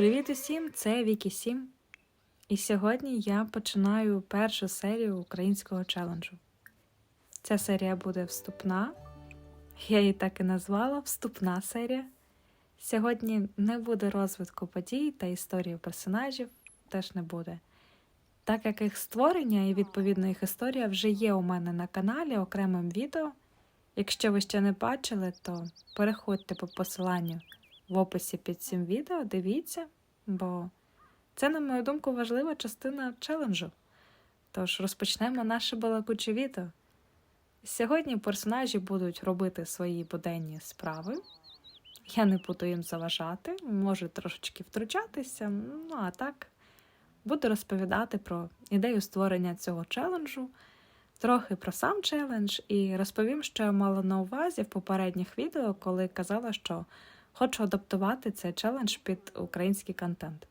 Привіт усім! Це Вікі Сім. І сьогодні я починаю першу серію українського челенджу. Ця серія буде вступна. Я її так і назвала Вступна серія. Сьогодні не буде розвитку подій та історії персонажів, теж не буде. Так як їх створення і відповідно їх історія вже є у мене на каналі окремим відео. Якщо ви ще не бачили, то переходьте по посиланню в описі під цим відео, дивіться, бо це, на мою думку, важлива частина челенджу. Тож розпочнемо наше балакуче відео. Сьогодні персонажі будуть робити свої буденні справи. Я не буду їм заважати, можу трошечки втручатися, ну а так буду розповідати про ідею створення цього челенджу, трохи про сам челендж і розповім, що я мала на увазі в попередніх відео, коли казала, що хочу адаптувати цей челендж під український контент.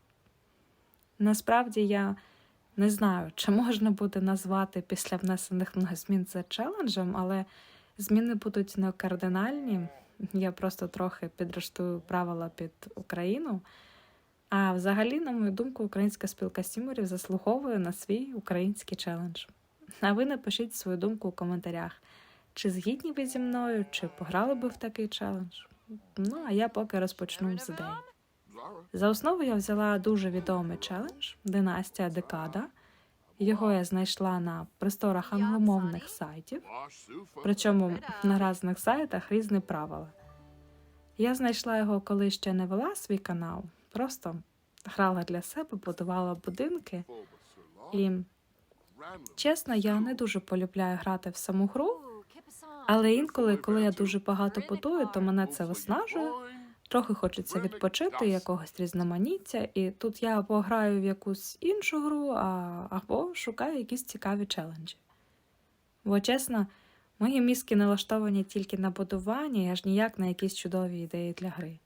Насправді я не знаю, чи можна буде назвати після внесених мною змін це челенджем, але зміни будуть не кардинальні. Я просто трохи підрештую правила під Україну. А взагалі, на мою думку, українська спілка сімерів заслуговує на свій український челендж. А ви напишіть свою думку у коментарях, чи згідні ви зі мною, чи пограли би в такий челендж. Ну, а я поки розпочну з ідеї. За основу я взяла дуже відомий челендж Династія Декада. Його я знайшла на просторах англомовних сайтів, причому на різних сайтах різні правила. Я знайшла його, коли ще не вела свій канал, просто грала для себе, будувала будинки. І чесно, я не дуже полюбляю грати в саму гру, але інколи, коли я дуже багато будую, то мене це виснажує. Трохи хочеться відпочити, якогось різноманіття, і тут я або граю в якусь іншу гру, або шукаю якісь цікаві челенджі. Бо чесно, мої мізки налаштовані тільки на будування, аж ніяк на якісь чудові ідеї для гри.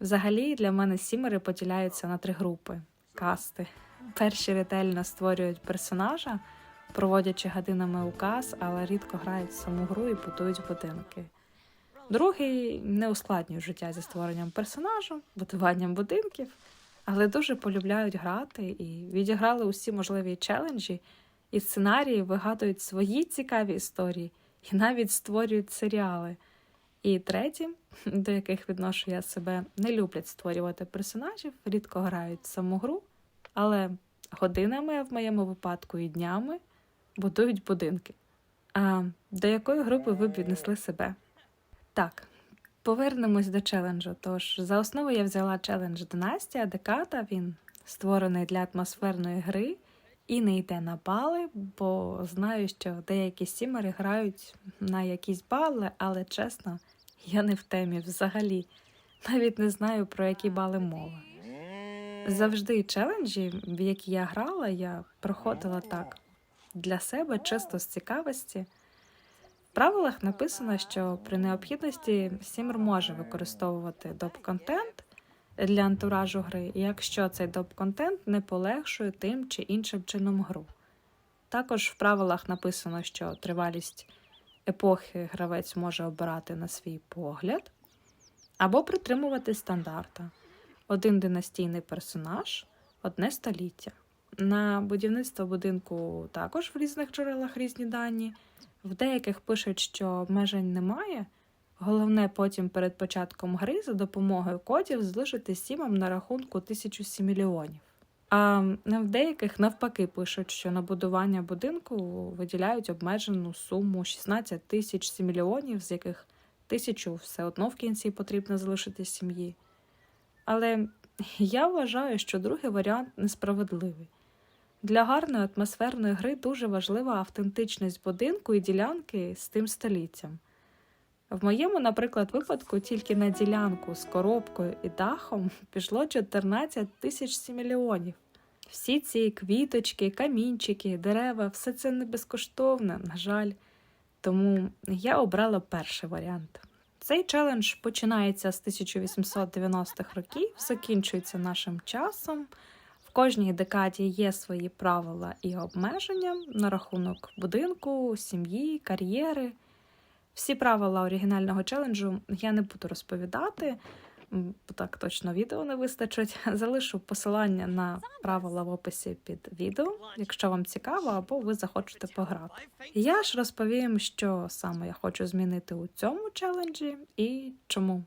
Взагалі, для мене сімери поділяються на три групи касти. Перші ретельно створюють персонажа, проводячи годинами указ, але рідко грають в саму гру і будують будинки. Другий не ускладнює життя зі створенням персонажу, будуванням будинків, але дуже полюбляють грати і відіграли усі можливі челенджі і сценарії, вигадують свої цікаві історії і навіть створюють серіали. І третій, до яких відношу я себе, не люблять створювати персонажів, рідко грають в саму гру, але годинами, в моєму випадку, і днями будують будинки. А до якої групи ви б віднесли себе? Так, повернемось до челенджу. Тож, за основу я взяла челендж Династія Деката. Він створений для атмосферної гри і не йде на бали, бо знаю, що деякі сімери грають на якісь бали, але чесно, я не в темі взагалі. Навіть не знаю, про які бали мова. Завжди челенджі, в які я грала, я проходила так для себе, чисто з цікавості. В правилах написано, що при необхідності Сімер може використовувати доп-контент для антуражу гри, якщо цей доп-контент не полегшує тим чи іншим чином гру. Також в правилах написано, що тривалість епохи гравець може обирати на свій погляд або притримувати стандарта. Один династійний персонаж, одне століття. На будівництво будинку також в різних джерелах різні дані. В деяких пишуть, що обмежень немає. Головне потім перед початком гри за допомогою кодів залишити сімам на рахунку 1000 мільйонів. А в деяких навпаки пишуть, що на будування будинку виділяють обмежену суму 16 тисяч мільйонів, з яких тисячу все одно в кінці потрібно залишити сім'ї. Але я вважаю, що другий варіант несправедливий. Для гарної атмосферної гри дуже важлива автентичність будинку і ділянки з тим століттям. В моєму, наприклад, випадку тільки на ділянку з коробкою і дахом пішло 14 тисяч мільйонів. Всі ці квіточки, камінчики, дерева, все це не безкоштовне, на жаль. Тому я обрала перший варіант. Цей челендж починається з 1890-х років, закінчується нашим часом. Кожній декаді є свої правила і обмеження на рахунок будинку, сім'ї, кар'єри. Всі правила оригінального челенджу я не буду розповідати, бо так точно відео не вистачить. Залишу посилання на правила в описі під відео, якщо вам цікаво, або ви захочете пограти. Я ж розповім, що саме я хочу змінити у цьому челенджі і чому.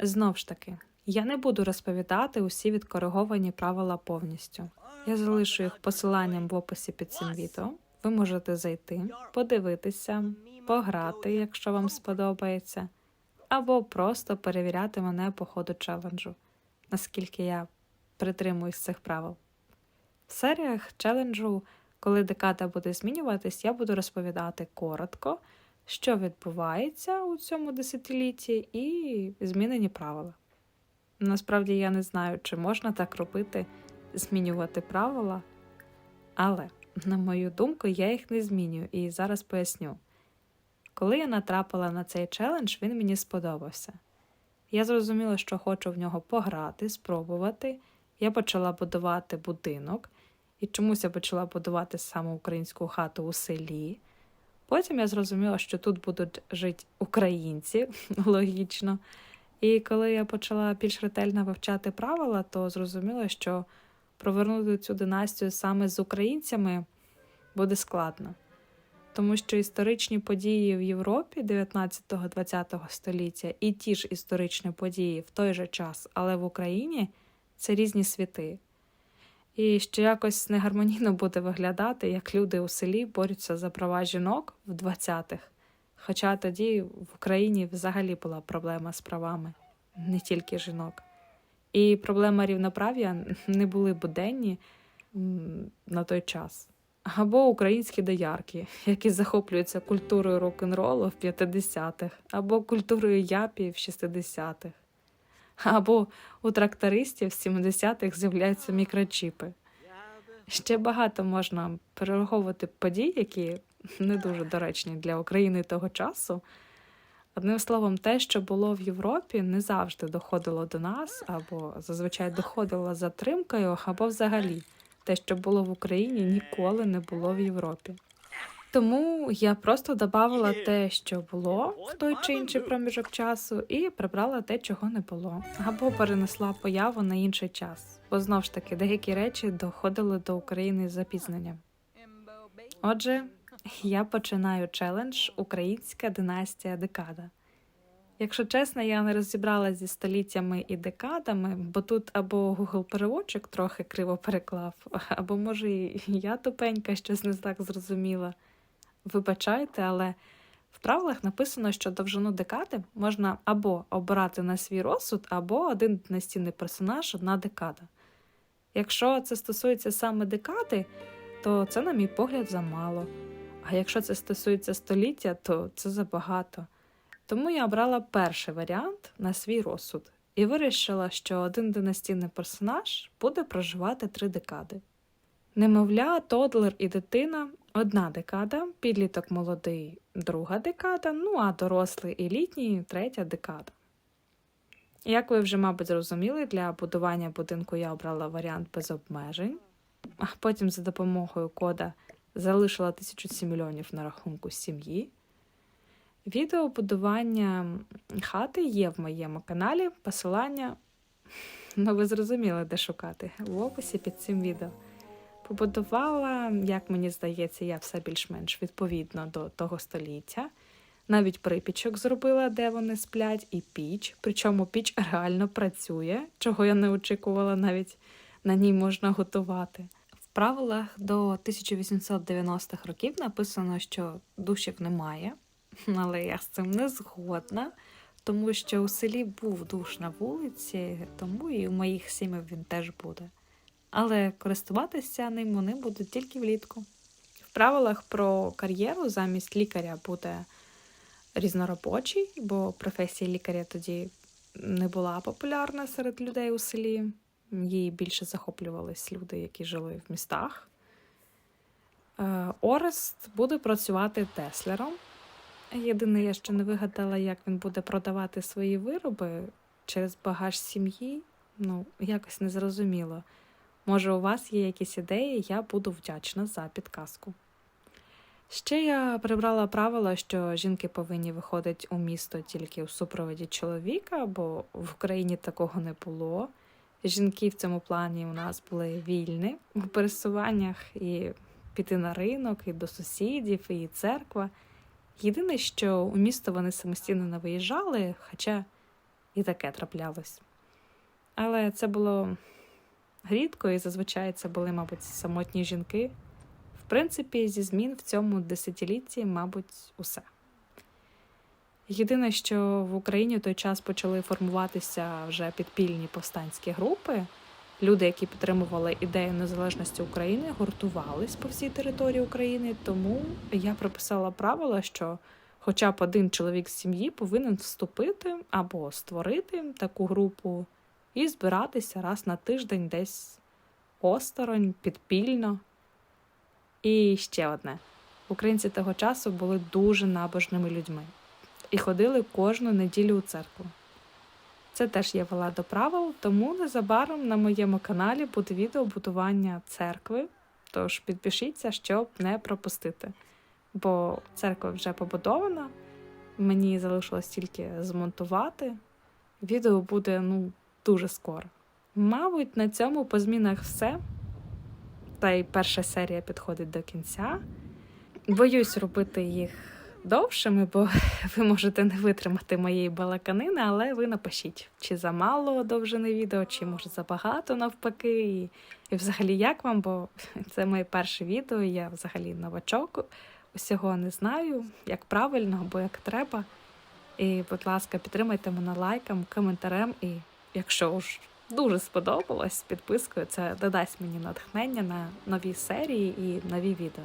Знов ж таки, я не буду розповідати усі відкориговані правила повністю. Я залишу їх посиланням в описі під цим відео. Ви можете зайти, подивитися, пограти, якщо вам сподобається, або просто перевіряти мене по ходу челенджу, наскільки я притримуюсь цих правил. В серіях челенджу, коли декада буде змінюватись, я буду розповідати коротко, що відбувається у цьому десятилітті, і змінені правила. Насправді я не знаю, чи можна так робити, змінювати правила, але, на мою думку, я їх не змінюю і зараз поясню. Коли я натрапила на цей челендж, він мені сподобався. Я зрозуміла, що хочу в нього пограти, спробувати. Я почала будувати будинок, і чомусь я почала будувати саме українську хату у селі. Потім я зрозуміла, що тут будуть жити українці, логічно. І коли я почала більш ретельно вивчати правила, то зрозуміла, що провернути цю династію саме з українцями буде складно. Тому що історичні події в Європі 19-20 століття і ті ж історичні події в той же час, але в Україні це різні світи. І що якось негармонійно буде виглядати, як люди у селі борються за права жінок в 20-х. Хоча тоді в Україні взагалі була проблема з правами, не тільки жінок. І проблема рівноправ'я не були буденні на той час. Або українські доярки, які захоплюються культурою рок-н-ролу в 50-х, або культурою япі в 60-х, або у трактористів в 70-х з'являються мікрочіпи. Ще багато можна перераховувати подій, які не дуже доречні для України того часу. Одним словом, те, що було в Європі, не завжди доходило до нас, або зазвичай доходило затримкою, або взагалі те, що було в Україні, ніколи не було в Європі. Тому я просто додавала те, що було в той чи інший проміжок часу, і прибрала те, чого не було, або перенесла появу на інший час. Бо знов ж таки деякі речі доходили до України з запізненням. Отже, я починаю челендж Українська династія декада. Якщо чесно, я не розібралася зі століттями і декадами, бо тут або Google переводчик трохи криво переклав, або, може, і я тупенька щось не так зрозуміла. Вибачайте, але в правилах написано, що довжину декади можна або обирати на свій розсуд, або один настінний персонаж одна декада. Якщо це стосується саме декади, то це, на мій погляд, замало. А якщо це стосується століття, то це забагато. Тому я обрала перший варіант на свій розсуд і вирішила, що один династійний персонаж буде проживати три декади. Немовля, тодлер і дитина одна декада, підліток молодий друга декада, ну а дорослий і літній третя декада. Як ви вже, мабуть, зрозуміли, для будування будинку я обрала варіант без обмежень, а потім за допомогою кода залишила 1007 мільйонів на рахунку сім'ї. Відео будування хати є в моєму каналі. Посилання, ну ви зрозуміли, де шукати, в описі під цим відео. Побудувала, як мені здається, я все більш-менш відповідно до того століття. Навіть припічок зробила, де вони сплять, і піч. Причому піч реально працює, чого я не очікувала, навіть на ній можна готувати. Правилах до 1890-х років написано, що душів немає, але я з цим не згодна, тому що у селі був душ на вулиці, тому і у моїх сім'ях він теж буде. Але користуватися ним вони будуть тільки влітку. В правилах про кар'єру замість лікаря буде різноробочий, бо професія лікаря тоді не була популярна серед людей у селі. Її більше захоплювались люди, які жили в містах. Е, Орест буде працювати теслером. Єдине, я ще не вигадала, як він буде продавати свої вироби через багаж сім'ї. Ну, якось не зрозуміло. Може, у вас є якісь ідеї, я буду вдячна за підказку. Ще я прибрала правило, що жінки повинні виходити у місто тільки у супроводі чоловіка, бо в Україні такого не було. Жінки в цьому плані у нас були вільні у пересуваннях і піти на ринок, і до сусідів, і церква. Єдине, що у місто вони самостійно не виїжджали, хоча і таке траплялось. Але це було рідко, і зазвичай це були, мабуть, самотні жінки. В принципі, зі змін в цьому десятилітті, мабуть, усе. Єдине, що в Україні в той час почали формуватися вже підпільні повстанські групи. Люди, які підтримували ідею незалежності України, гуртувались по всій території України. Тому я прописала правило, що хоча б один чоловік з сім'ї повинен вступити або створити таку групу і збиратися раз на тиждень десь осторонь, підпільно. І ще одне: українці того часу були дуже набожними людьми і ходили кожну неділю у церкву. Це теж я вела до правил, тому незабаром на моєму каналі буде відео будування церкви. Тож підпишіться, щоб не пропустити. Бо церква вже побудована, мені залишилось тільки змонтувати. Відео буде ну, дуже скоро. Мабуть, на цьому по змінах все. Та й перша серія підходить до кінця. Боюсь робити їх довшими, бо ви можете не витримати моєї балаканини, але ви напишіть, чи замало довжини відео, чи може забагато навпаки. І, і взагалі як вам, бо це моє перше відео, я взагалі новачок, усього не знаю, як правильно або як треба. І, будь ласка, підтримайте мене лайком, коментарем, і якщо ж дуже сподобалось підпискою, це додасть мені натхнення на нові серії і нові відео.